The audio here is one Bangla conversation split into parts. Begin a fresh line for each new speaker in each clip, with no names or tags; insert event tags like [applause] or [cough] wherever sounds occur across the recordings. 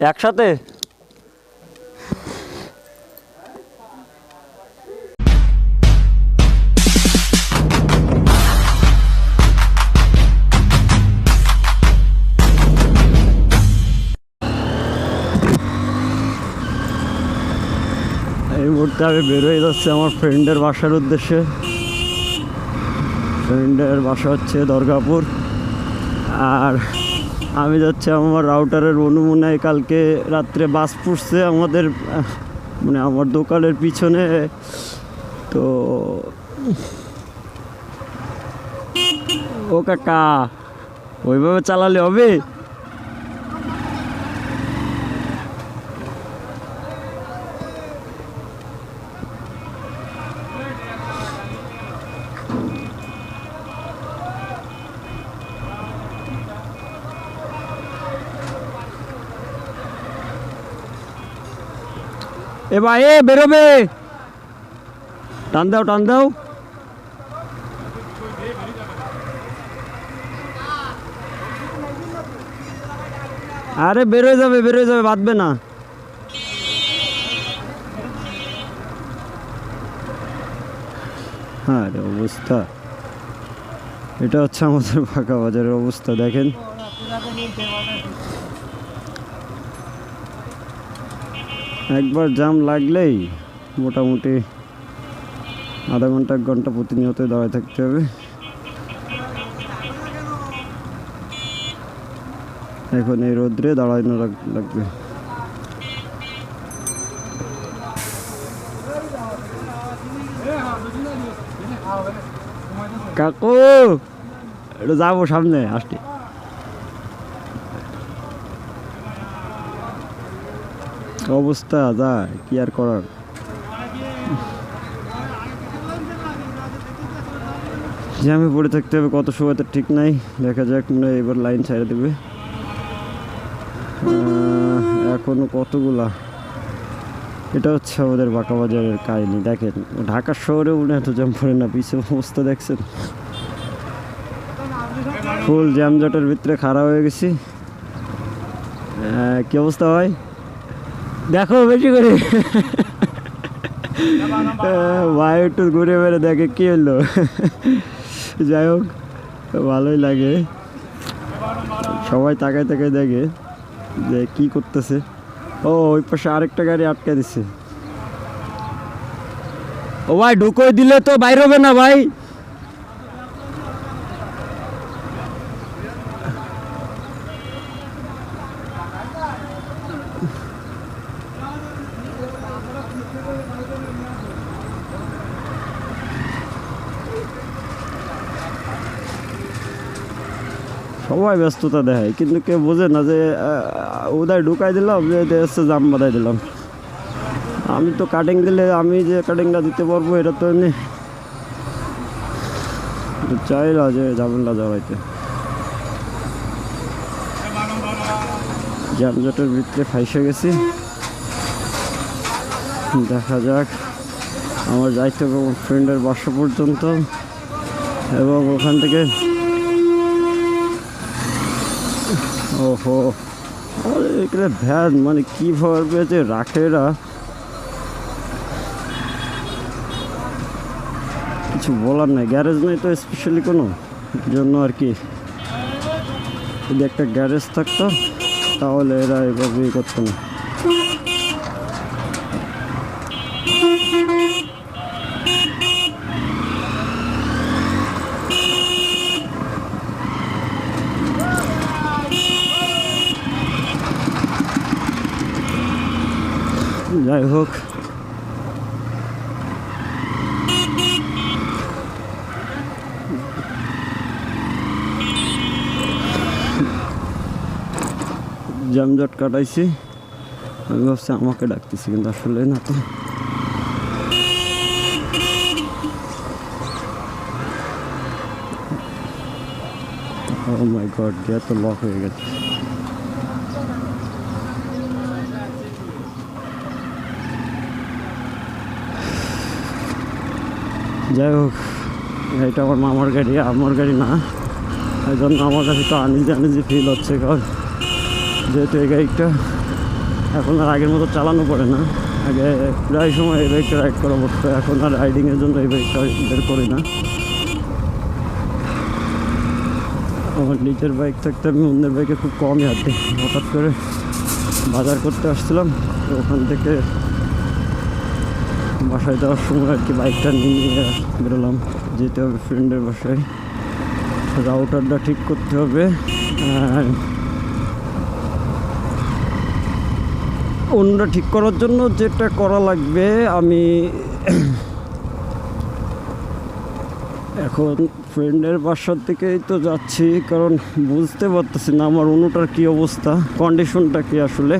একসাথে? এই মুহূর্তে আমি বেরোয় যাচ্ছে আমার ফ্রেন্ডের বাসার উদ্দেশ্যে। ফ্রেন্ডের বাসা হচ্ছে দুর্গাপুর। আর আমি যাচ্ছি আমার রাউটারের অনুমনায়। কালকে রাত্রে বাস পড়ছে আমাদের মানে আমার দোকানের পিছনে। তো ও কাকা, ওইভাবে চালালে হবে? এ ভাই এ বেরোবে। টান দাও টান দাও। আরে বেরোয় যাবে বেরোয় যাবে, বাঁধবে না। হ্যাঁ অবস্থা। এটা হচ্ছে আমাদের [laughs] ফাঁকা বাজারের অবস্থা, দেখেন। একবার জাম লাগলেই মোটামুটি আধা ঘণ্টা, এক ঘণ্টা প্রতিনিয়ত দাঁড়ায় থাকতে হবে। এখন এই রোদ্রে দাঁড়ানো লাগবে। কাকু যাব সামনে আসতে অবস্থা যায় কি আর করার? জ্যামে পড়ে থাকতে হবে কত সময় তো ঠিক নাই। দেখা যাক মনে হয় এবার লাইন ছেড়ে দেবে। আহ, এখনও কতগুলা? এটা হচ্ছে আমাদের বাঁকা বাজারের কাহিনী দেখেন। ঢাকা শহরে হয় এত জ্যাম পড়ে না পিছনে অবস্থা দেখছেন? ফুল জ্যামজটের ভিতরে খারাপ হয়ে গেছি। কি অবস্থা হয় দেখো বেশি করে। ভাই একটু ঘুরে বেড়ে দেখে কি হলো? যাই হোক ভালোই লাগে। সবাই তাকায় তাকায় দেখে যে কি করতেছে। ও ওই পাশে আরেকটা গাড়ি আটকে দিছে। ও ভাই ঢুকোই দিলে তো বাইর হবে না ভাই। সবাই ব্যস্ততা দেখায়, কিন্তু কেউ বোঝে না যে উদয় ঢুকাই দিলাম, যে এসে জাম বাঁধাই দিলাম। আমি তো কাটিং দিলে আমি যে কাটিংটা দিতে পারব, এটা তো এমনি চাই না যে ঝামেলা জড়াইতে যানজটের ভিতরে ফাইসে গেছি। দেখা যাক, আমার যাইতে আমার ফ্রেন্ডের বাসা পর্যন্ত। এবং ওখান থেকে ওহো। আরে, এখানে ভ্যান মানে কীভাবে যে রাখে এরা কিছু বলার নাই, গ্যারেজ নেই তো স্পেশালি কোনো জন্য আর কি। যদি একটা গ্যারেজ থাকতো, তাহলে এরা এভাবে ই করতো না। যাই হোক। জামজট কাটাইছি। আমি ভাবছি আমাকে ডাকতেছি, কিন্তু আসলে না তো। ও মাই গড গিয়ে তো লক হয়ে গেছে। যাই হোক এটা আমার মামার গাড়ি, আমার গাড়ি না। এই জন্য আমার কাছে তো আনিজি আনিজি ফিল হচ্ছে, কারণ যেহেতু এই গাড়িটা এখন আর আগের মতো চালানো পড়ে না। আগে প্রায় সময় এই বাইকটা রাইড করা পড়তো, এখন আর রাইডিংয়ের জন্য এই বাইকটা বের করি না। আমার নিজের বাইক থাকতে আমি অন্যের বাইকে খুব কমই হাঁটি। হঠাৎ করে বাজার করতে আসছিলাম, তো ওখান থেকে বাসায় যাওয়ার সময় আর কি বাইকটা নিয়ে বেরোলাম। যেতে হবে ফ্রেন্ডের বাসায়। রাউটারটা ঠিক করতে হবে। আর অন্যটা ঠিক করার জন্য যেটা করা লাগবে, আমি এখন ফ্রেন্ডের বাসার দিকেই তো যাচ্ছি, কারণ বুঝতে পারতেছি না আমার অনুটার কী অবস্থা কন্ডিশনটা কি আসলে।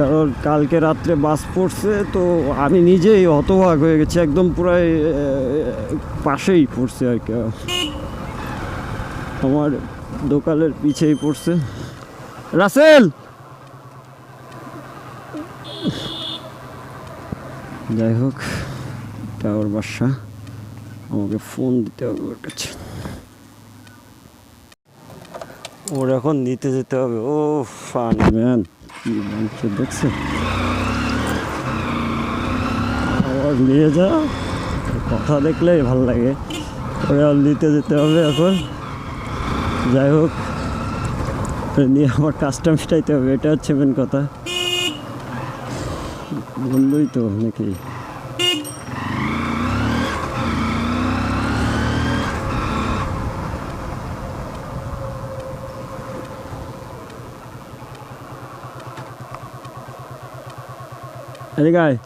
কারণ কালকে রাত্রে বাস পড়ছে তো আমি নিজেই হতভাগ হয়ে গেছি একদম পুরাই পাশেই পড়ছে আর কি। আমার দোকানের পিছেই পড়ছে। রাসেল! যাই হোক টাওয়ার বাসা আমাকে ফোন দিতে হবে ওর কাছে। ওর এখন নিতে যেতে হবে ও ফান ম্যান। দেখছে? আওয়াজ নিয়ে যা, কথা দেখলেই ভালো লাগে। নিতে যেতে হবে এখন। যাই হোক নিয়ে আমার কাস্টম মিটাইতে হবে, এটা হচ্ছে মেন কথা। বন্ধুই তো নাকি এদিকে আয়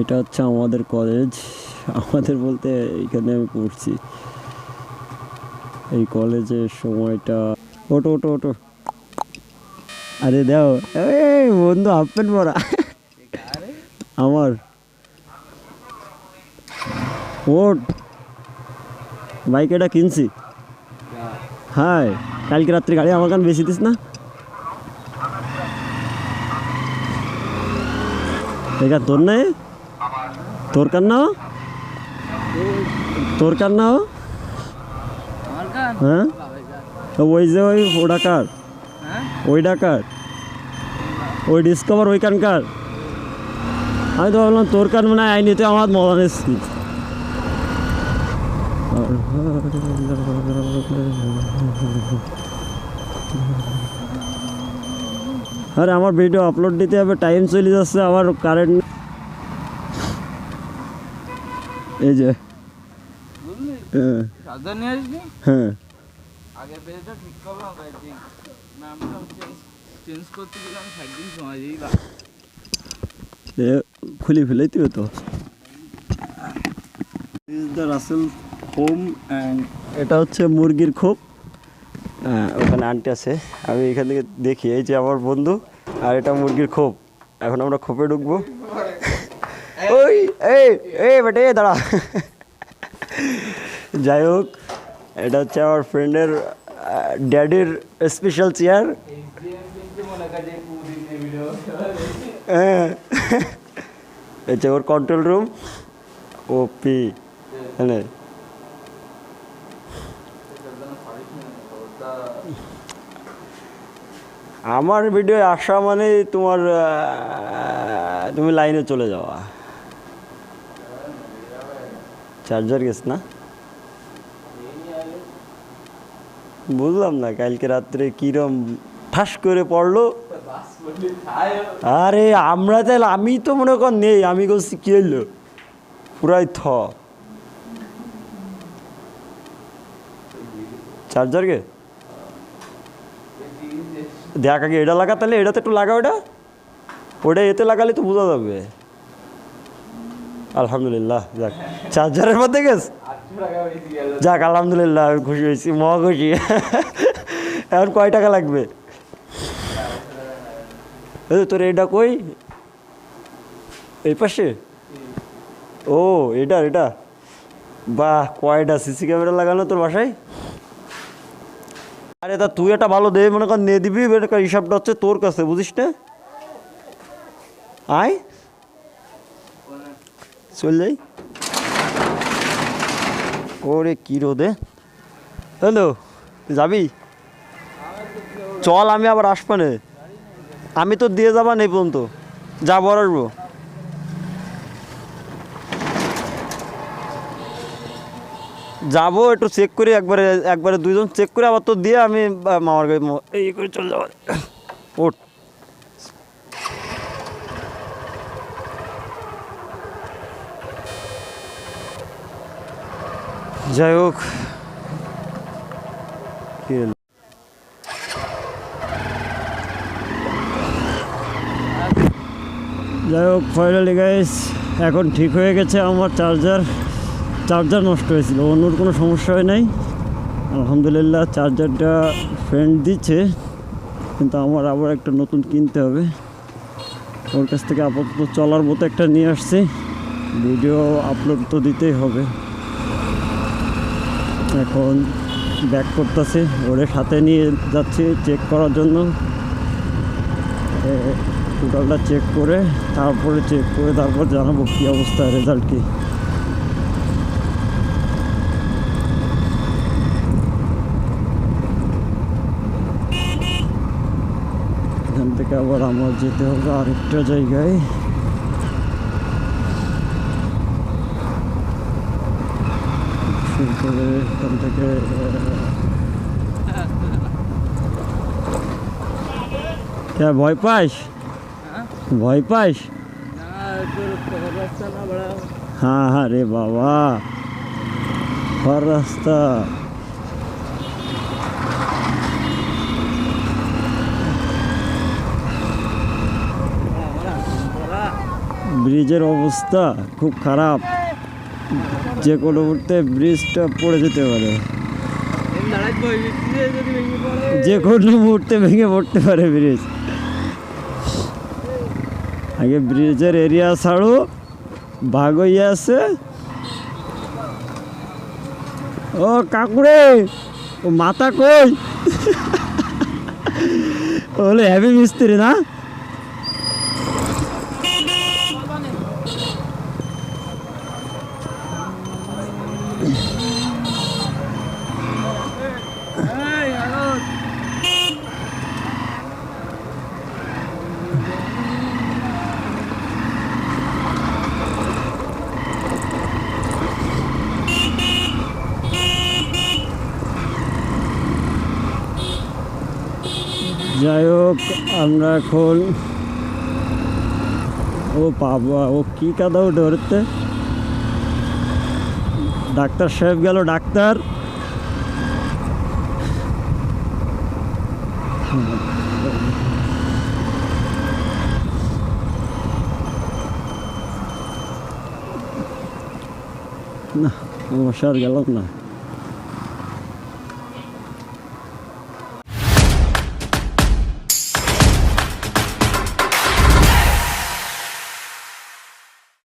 এটা হচ্ছে আমাদের কলেজ আমাদের বলতে এইখানে আমি পড়ছি। এই কলেজের সময়টা। ওটো ওটো ওটো আরে দাও। এই বন্ধু হাফ প্যান্ট পরা। আমার। ওট বাইক এটা কিনছি। হাই। কালকে রাত্রে গাড়ি আমার কান বেশি দিস না। এটা তোর নাই তোর কান না তোর কান না হ্যাঁ? তো ওই যে ওই ও ডাকার
হ্যাঁ
ওই ডাকার ওই ডিসকভার ওইখানকার আমি তো ভাবলাম তোর কান মানে আইনি তো আমার মজা নিচ্ছি আরে আমার ভিডিও আপলোড দিতে হবে টাইম চলে যাচ্ছে আমার কারেন্ট এই যে। হ্যাঁ। হ্যাঁ। খুলে ফেলেই তুই তো। রাসেল হোম অ্যান্ড এটা হচ্ছে মুরগির খোপ। হ্যাঁ, ওখানে আন্টি আছে। আমি এখান থেকে দেখি এই যে আমার বন্ধু আর এটা মুরগির খোপ। এখন আমরা খোপে ঢুকবো। ওই এই এই বেটে দাঁড়া। যাই হোক এটা হচ্ছে আমার ফ্রেন্ডের ড্যাডির স্পেশাল চেয়ার হ্যাঁ। এই যে ওর কন্ট্রোল রুম ও পি হ্যাঁ আমার ভিডিও আসা মানে তোমার তুমি লাইনে চলে যাওয়া। চার্জার গেছ না? বুঝলাম না, কালকে রাত্রে কিরম ঠাস করে পড়ল। আরে, আমরা তাহলে, আমি তো মনে কর নেই, আমি করছি কি হইল? পুরাই থ। চার্জার কে দেখ আগে এটা লাগা, তাহলে এটাতে একটু লাগা ওটা। ওটা এতে লাগালে তো বোঝা যাবে। আলহামদুলিল্লাহ, যাক। চার্জারের মধ্যে গেছ যাক, আলহামদুলিল্লাহ আমি খুশি হয়েছি, মহা খুশি। এখন কয় টাকা লাগবে? তোর এটা কই? এই পাশে? ও, এটা এটা। বাহ, কয়টা সিসি ক্যামেরা লাগানো তোর বাসায়? আরে তা তুই একটা ভালো দে, মনে কর নিয়ে দিবি হিসাবটা হচ্ছে তোর কাছে, বুঝিস না? আয়। চল যাই। ওরে কি রোদে হ্যালো, যাবি? চল, আমি আবার আসবানে আমি তো দিয়ে যাবা নেই পর্যন্ত। যাব আসব যাব, একটু চেক করি, একবারে একবারে দুইজন চেক করে আবার তো দিয়ে আমি মামার গাড়ি এই করে চলে যাব। ওঠ যাই হোক। যাই হোক ফাইনালি গাইস এখন ঠিক হয়ে গেছে আমার চার্জার চার্জার নষ্ট হয়েছিল, অন্যর কোনো সমস্যা হয় নাই। আলহামদুলিল্লাহ চার্জারটা ফ্রেন্ড দিচ্ছে, কিন্তু আমার আবার একটা নতুন কিনতে হবে। ওর কাছ থেকে আপাতত চলার মতো একটা নিয়ে আসছি ভিডিও আপলোড তো দিতেই হবে। এখন ব্যাক করতেছে, ওরে সাথে নিয়ে যাচ্ছি চেক করার জন্য। টোটালটা চেক করে, তারপরে চেক করে, তারপর জানাব কী অবস্থা রেজাল্ট কি। এখান থেকে আবার আমার যেতে হবে আরেকটা জায়গায়। এখান থেকে কে, ভয় পাস? ভয় পাস? হ্যাঁ হ্যাঁ রে বাবা। রাস্তা। ব্রিজের অবস্থা খুব খারাপ। যে কোনো মুহূর্তে ব্রিজটা পড়ে যেতে পারে। যে কোনো মুহূর্তে ভেঙে পড়তে পারে ব্রিজ। আগে ব্রিজের এরিয়া ছাড়ো, ভাগ হয়ে আছে। ও কাকুরে, ও মাথা কই? হলো হেভি মিস্ত্রি না
এই আলো
যাই হোক আমরা এখন ও বাবা, ও কি কাদা উঠে ধরতে? ডাক্তার সাহেব গেল, ডাক্তার। না মশার গেলাম না